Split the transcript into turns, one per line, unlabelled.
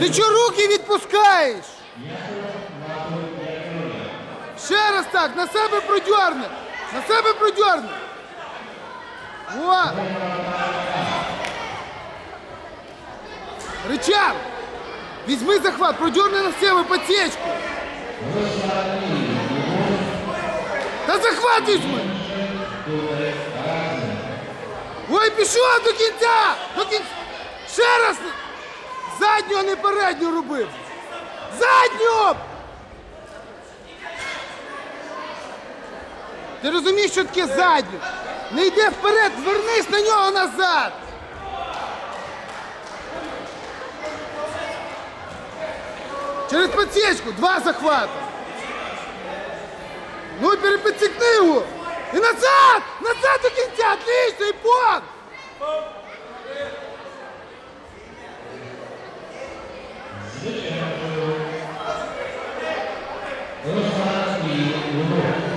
Ти чого руки відпускаєш? Ще раз так, на себе продьорни. На себе продьорни. О! Рычаг! Візьми захват, продьорни на себе подсечку. Та захват візьми! Ой, пішов до кінця! До кінця! Ще раз! Заднього, не переднього робив! Заднього! Ти розумієш, що таке задню? Не йди вперед, звернись на нього назад! Через подсечку, два захвата. Ну, переподсекни его. И назад! Назад до кінця! Отлично, и пон!
Руслан і Лугов.